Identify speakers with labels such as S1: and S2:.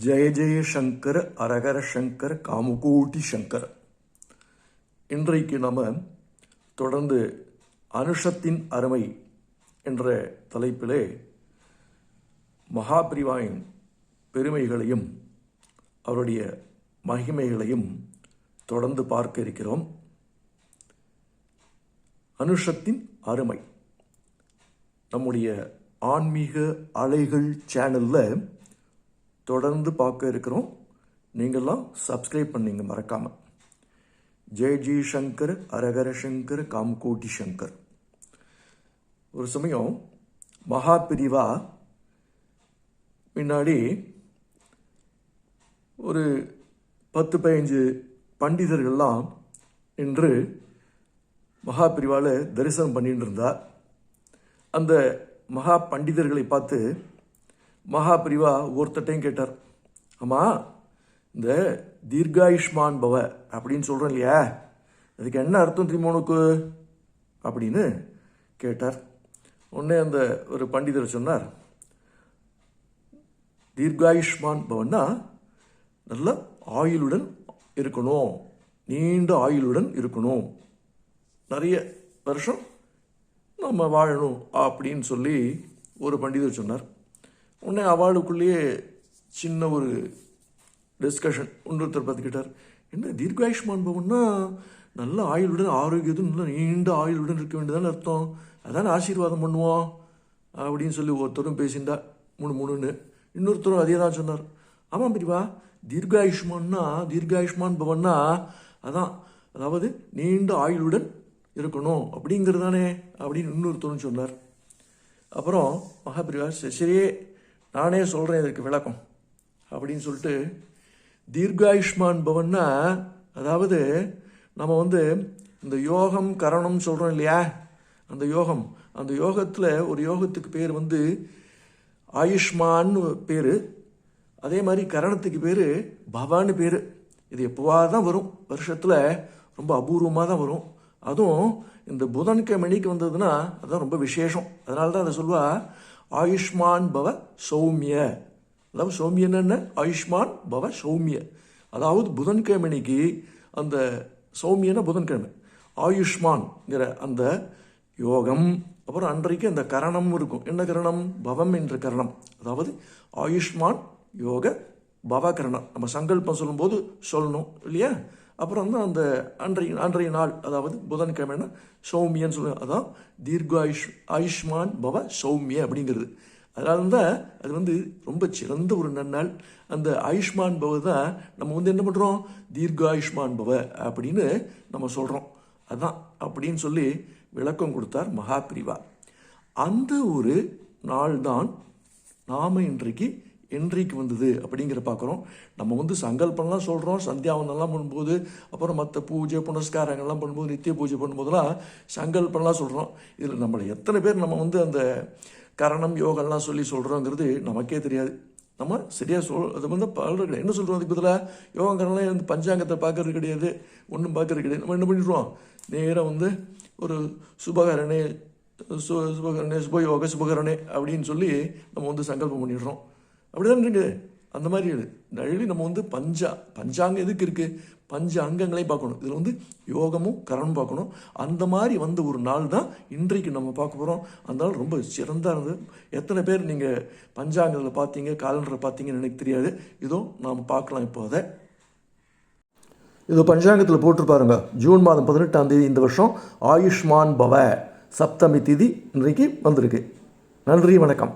S1: ஜெய ஜெய சங்கர் அரகர சங்கர் காமுகோட்டி சங்கர். இன்றைக்கு நம்ம தொடர்ந்து அனுஷத்தின் அருமை என்ற தலைப்பிலே மகாபிரிவாயின் பெருமைகளையும் அவருடைய மகிமைகளையும் தொடர்ந்து பார்க்க இருக்கிறோம். அனுஷத்தின் அருமை. நம்முடைய ஆன்மீக அலைகள் சேனலில் தொடர்ந்து பார்க்க இருக்கிறோம். நீங்கள்லாம் சப்ஸ்கிரைப் பண்ணீங்க மறக்காமல் ஜெய் ஜி சங்கர் அரகர சங்கர் காம்கோட்டி சங்கர் ஒரு சமயம் மகா பிரிவா முன்னாடி ஒரு பத்து பதினஞ்சு பண்டிதர்கள்லாம் இன்று மகா பிரிவால் தரிசனம் பண்ணிட்டு இருந்தார். அந்த மகா பண்டிதர்களை பார்த்து மகா பிரிவா ஒருத்தட்டையும் கேட்டார். அம்மா இந்த தீர்காயுஷ்மான் பவ அப்படின்னு சொல்கிறோம் இல்லையா? அதுக்கு என்ன அர்த்தம் தெரியுமா உனக்கு? அப்படின்னு கேட்டார். உடனே அந்த ஒரு பண்டிதர் சொன்னார் தீர்காயுஷ்மான் பவன்னா நல்ல ஆயுளுடன் இருக்கணும் நீண்ட ஆயுளுடன் இருக்கணும். நிறைய வருஷம் நம்ம வாழணும் அப்படின்னு சொல்லி ஒரு பண்டிதர் சொன்னார். உடனே அவளுக்குள்ளேயே சின்ன ஒரு டிஸ்கஷன் இன்னொருத்தர் பார்த்துக்கிட்டார். என்ன தீர்காயுஷ்மான் பவன்னா நல்ல ஆயுளுடன் ஆரோக்கியத்துடன் நல்ல நீண்ட ஆயுளுடன் இருக்க வேண்டியதான அர்த்தம். அதான் ஆசீர்வாதம் பண்ணுவோம் அப்படின்னு சொல்லி ஒருத்தரும் பேசியிருந்தா மூணு மூணுன்னு. இன்னொருத்தரும் அதே தான் சொன்னார். ஆமாம் பிரிவா தீர்காயுஷ்மான்னா தீர்காயுஷ்மான் பவன்னா அதான் அதாவது நீண்ட ஆயுளுடன் இருக்கணும் அப்படிங்கிறதானே அப்படின்னு இன்னொருத்தரும் சொன்னார். அப்புறம் மகாபிரிவா சரி சரியே நானே சொல்கிறேன் இதுக்கு விளக்கம். அப்படின்னு சொல்லிட்டு தீர்காயுஷ்மான் பவன்னா அதாவது நம்ம வந்து இந்த யோகம் கரணம் சொல்கிறோம் இல்லையா? அந்த யோகம். அந்த யோகத்தில் ஒரு யோகத்துக்கு பேர் வந்து ஆயுஷ்மான்னு பேர். அதே மாதிரி கரணத்துக்கு பேர் பவான்னு பேர். இது எப்போவாக தான் வரும். வருஷத்தில் ரொம்ப அபூர்வமாக தான் வரும். அதுவும் இந்த புதன்கிழமைக்கு வந்ததுன்னா அதான் ரொம்ப விசேஷம். அதனால தான் அதை சொல்வா ஆயுஷ்மான் பவ சௌமிய. அதாவது சௌமியன்னு என்ன? ஆயுஷ்மான் பவ சௌமிய. அதாவது புதன்கிழமைக்கு அந்த சௌமியன புதன்கிழமை. ஆயுஷ்மான்ங்கிற அந்த யோகம். அப்புறம் அன்றைக்கு அந்த கரணம் இருக்கும். என்ன கரணம்? பவம் என்ற கரணம். அதாவது ஆயுஷ்மான் யோக பவகரணம் நம்ம சங்கல்பம் சொல்லும்போது சொல்லணும் இல்லையா? அப்புறம் வந்து அந்த அன்றைய அன்றைய நாள் அதாவது புதன்கிழமைனா சௌமியன்னு சொல்லுவாங்க அதான் தீர்காயுஷ் ஆயுஷ்மான் பவ சௌமிய அப்படிங்கிறது. அதனால தான் அது வந்து ரொம்ப சிறந்த ஒரு நன்னாள். அந்த ஆயுஷ்மான் பவ தான் நம்ம வந்து என்ன பண்ணுறோம் தீர்க்க ஆயுஷ்மான் பவ அப்படின்னு நம்ம சொல்கிறோம் அதான் அப்படின்னு சொல்லி விளக்கம் கொடுத்தார் மகாபிரிவா. அந்த ஒரு நாள் தான் நாம் இன்றைக்கு என்றைக்கு வந்தது அப்படிங்கிற பார்க்குறோம். நம்ம வந்து சங்கல்பம்லாம் சொல்கிறோம் சந்தியாவனெல்லாம் பண்ணும்போது அப்புறம் மற்ற பூஜை புனஸ்காரங்கள்லாம் பண்ணும்போது நித்திய பூஜை பண்ணும்போதெல்லாம் சங்கல்பம்லாம் சொல்கிறோம் இதில் நம்மளை எத்தனை பேர் நம்ம வந்து அந்த கரணம் யோகம்லாம் சொல்லி சொல்கிறோங்கிறது நமக்கே தெரியாது. நம்ம சரியாக சொல் அது வந்து பலர் கிடையாது என்ன சொல்கிறோம் அதுக்கு பதிலாக யோகங்கரெல்லாம் வந்து பஞ்சாங்கத்தை பார்க்கறது கிடையாது ஒன்றும் பார்க்கறது கிடையாது. நம்ம என்ன பண்ணிடுவோம் நேராக வந்து ஒரு சுபகரணே சு சுபகரணே சுபயோக சுபகரணே அப்படின்னு சொல்லி நம்ம வந்து சங்கல்பம் பண்ணிடுறோம். அப்படிதான் இருக்குது அந்த மாதிரி நழுவி நம்ம வந்து பஞ்சா பஞ்சாங்கம் எதுக்கு இருக்குது பஞ்ச அங்கங்களையும் பார்க்கணும். இதில் வந்து யோகமும் கரணம் பார்க்கணும். அந்த மாதிரி வந்த ஒரு நாள் தான் இன்றைக்கு நம்ம பார்க்க போகிறோம் அந்த நாள் ரொம்ப சிறந்தாக இருந்தது. எத்தனை பேர் நீங்கள் பஞ்சாங்கத்தில் பார்த்தீங்க காலண்டரை பார்த்தீங்கன்னு எனக்கு தெரியாது. இதோ நாம் பார்க்கலாம் இப்போ அதை. இது பஞ்சாங்கத்தில் போட்டிருப்பாருங்க ஜூன் மாதம் பதினெட்டாம் தேதி இந்த வருஷம் ஆயுஷ்மான் பவ சப்தமி திதி இன்றைக்கு வந்திருக்கு. நன்றி வணக்கம்.